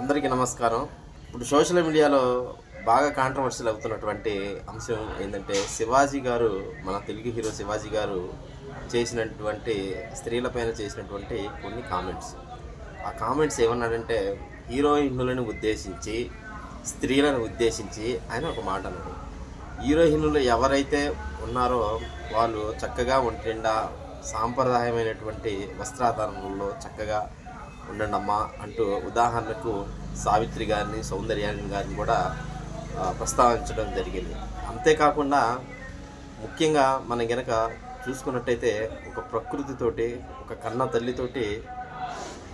అందరికీ నమస్కారం. ఇప్పుడు సోషల్ మీడియాలో బాగా కాంట్రవర్సీలు అవుతున్నటువంటి అంశం ఏంటంటే శివాజీ గారు మన తెలుగు హీరో శివాజీ గారు చేసినటువంటి స్త్రీలపైన చేసినటువంటి కొన్ని కామెంట్స్ ఆ కామెంట్స్ ఏమన్నాడంటే హీరోయిన్లను ఉద్దేశించి స్త్రీలను ఉద్దేశించి ఆయన ఒక మాట అన్నాడు హీరోయిన్లు ఎవరైతే ఉన్నారో వాళ్ళు చక్కగా ఒంటిండా సాంప్రదాయమైనటువంటి వస్త్రాధారణలో చక్కగా ఉండండమ్మా అంటూ ఉదాహరణకు సావిత్రి గారిని సౌందర్యాన్ని గారిని కూడా ప్రస్తావించడం జరిగింది. అంతేకాకుండా ముఖ్యంగా మనం గనక చూసుకున్నట్టయితే ఒక ప్రకృతితోటి ఒక కన్న తల్లితోటి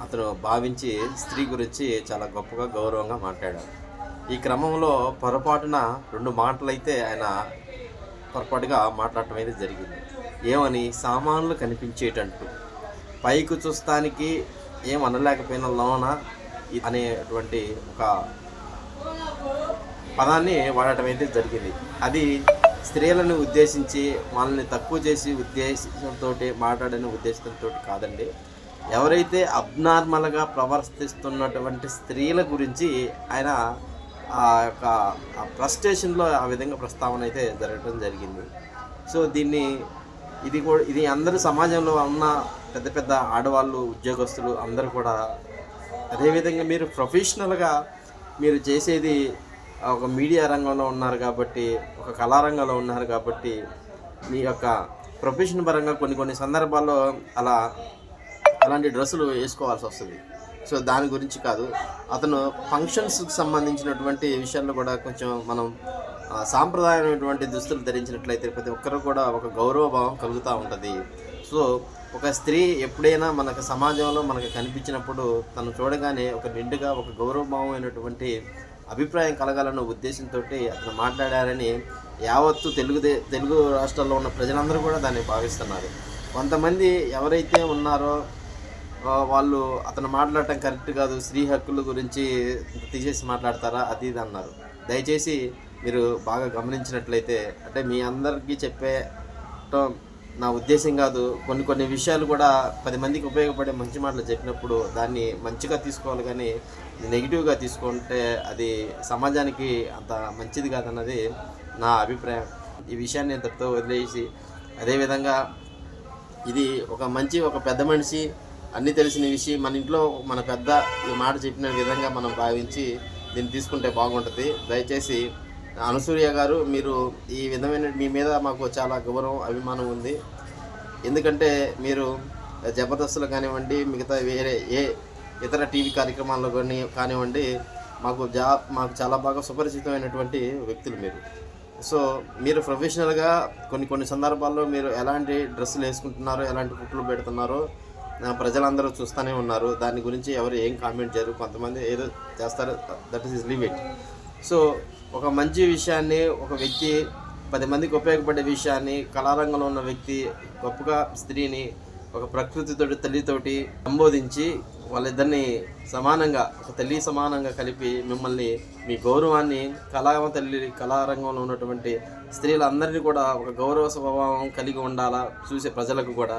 అతను భావించి స్త్రీ గురించి చాలా గొప్పగా గౌరవంగా మాట్లాడాడు. ఈ క్రమంలో పొరపాటున రెండు మాటలైతే ఆయన పొరపాటుగా మాట్లాడటం అయితే జరిగింది. ఏమని? సామాన్లు కనిపించేటట్టు. పైకి చూస్తానికి ఏం అనలేకపోయిన లోన అనేటువంటి ఒక పదాన్ని వాడటం అయితే జరిగింది. అది స్త్రీలను ఉద్దేశించి వాళ్ళని తక్కువ చేసి ఉద్దేశంతో మాట్లాడని ఉద్దేశంతో కాదండి. ఎవరైతే అబ్నార్మల్గా ప్రవర్తిస్తున్నటువంటి స్త్రీల గురించి ఆయన ఆ యొక్క ప్రస్టేషన్లో ఆ విధంగా ప్రస్తావన అయితే జరగడం జరిగింది. సో దీన్ని ఇది కూడా ఇది అందరూ సమాజంలో ఉన్న పెద్ద పెద్ద ఆడవాళ్ళు ఉద్యోగస్తులు అందరూ కూడా అదేవిధంగా మీరు ప్రొఫెషనల్గా మీరు చేసేది ఒక మీడియా రంగంలో ఉన్నారు కాబట్టి ఒక కళారంగంలో ఉన్నారు కాబట్టి మీ యొక్క ప్రొఫెషన్ పరంగా కొన్ని కొన్ని సందర్భాల్లో అలా అలాంటి డ్రెస్సులు వేసుకోవాల్సి వస్తుంది. సో దాని గురించి కాదు. అతను ఫంక్షన్స్కి సంబంధించినటువంటి విషయాల్లో కూడా కొంచెం మనం సాంప్రదాయమైనటువంటి దుస్తులు ధరించినట్లయితే ప్రతి ఒక్కరు కూడా ఒక గౌరవ భావం కలుగుతూ ఉంటుంది. సో ఒక స్త్రీ ఎప్పుడైనా మనకు సమాజంలో మనకు కనిపించినప్పుడు తను చూడగానే ఒక నిండుగా ఒక గౌరవభావమైనటువంటి అభిప్రాయం కలగాలన్న ఉద్దేశంతో అతను మాట్లాడారని యావత్తు తెలుగు దే- తెలుగు రాష్ట్రాల్లో ఉన్న ప్రజలందరూ కూడా దాన్ని భావిస్తున్నారు. కొంతమంది ఎవరైతే ఉన్నారో వాళ్ళు అతను మాట్లాడటం కరెక్ట్ కాదు స్త్రీ హక్కుల గురించి తీసేసి మాట్లాడతారా అది ఇది అన్నారు. దయచేసి మీరు బాగా గమనించినట్లయితే అంటే మీ అందరికీ చెప్పేటం నా ఉద్దేశం కాదు. కొన్ని కొన్ని విషయాలు కూడా పది మందికి ఉపయోగపడే మంచి మాటలు చెప్పినప్పుడు దాన్ని మంచిగా తీసుకోవాలి కానీ నెగిటివ్గా తీసుకుంటే అది సమాజానికి అంత మంచిది కాదన్నది నా అభిప్రాయం. ఈ విషయాన్ని ఇంతటితో వదిలేసి అదేవిధంగా ఇది ఒక మంచి ఒక పెద్ద మనిషి అన్నీ తెలిసిన విషయం మన ఇంట్లో మన పెద్ద ఈ మాట చెప్పిన విధంగా మనం భావించి దీన్ని తీసుకుంటే బాగుంటుంది. దయచేసి అనసూయ గారు మీరు ఈ విధమైన మీ మీద మాకు చాలా గౌరవం అభిమానం ఉంది. ఎందుకంటే మీరు జబర్దస్తులు కానివ్వండి మిగతా వేరే ఏ ఇతర టీవీ కార్యక్రమాల్లో కానీ కానివ్వండి మాకు జా మాకు చాలా బాగా సుపరిచితమైనటువంటి వ్యక్తులు మీరు. సో మీరు ప్రొఫెషనల్గా కొన్ని కొన్ని సందర్భాల్లో మీరు ఎలాంటి డ్రెస్సులు వేసుకుంటున్నారో ఎలాంటి కుట్లు పెడుతున్నారో ప్రజలందరూ చూస్తూనే ఉన్నారు. దాని గురించి ఎవరు ఏం కామెంట్ చేయరు. కొంతమంది ఏదో చేస్తారు. That is leave it so ఒక మంచి విషయాన్ని ఒక వ్యక్తి పది మందికి ఉపయోగపడే విషయాన్ని కళారంగంలో ఉన్న వ్యక్తి గొప్పగా స్త్రీని ఒక ప్రకృతితోటి తల్లితోటి సంబోధించి వాళ్ళిద్దరిని సమానంగా ఒక తల్లి సమానంగా కలిపి మిమ్మల్ని మీ గౌరవాన్ని కళా తల్లి కళారంగంలో ఉన్నటువంటి స్త్రీలందరినీ కూడా ఒక గౌరవ స్వభావం కలిగి ఉండాలా చూసే ప్రజలకు కూడా.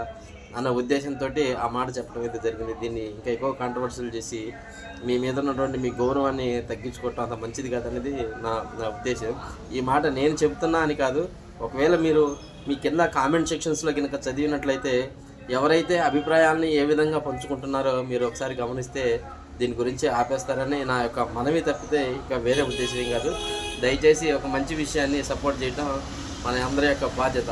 అన్న ఉద్దేశంతో ఆ మాట చెప్పడం అయితే జరిగింది. దీన్ని ఇంకా ఎక్కువ కాంట్రవర్సీలు చేసి మీ మీద ఉన్నటువంటి మీ గౌరవాన్ని తగ్గించుకోవటం అంత మంచిది కాదనేది నా నా ఉద్దేశం. ఈ మాట నేను చెప్తున్నా అని కాదు ఒకవేళ మీరు మీ కింద కామెంట్ సెక్షన్స్లో కనుక చదివినట్లయితే ఎవరైతే అభిప్రాయాల్ని ఏ విధంగా పంచుకుంటున్నారో మీరు ఒకసారి గమనిస్తే దీని గురించి ఆపేస్తారని నా యొక్క మనవి తప్పితే ఇక వేరే ఉద్దేశం కాదు. దయచేసి ఒక మంచి విషయాన్ని సపోర్ట్ చేయడం మన అందరి యొక్క బాధ్యత.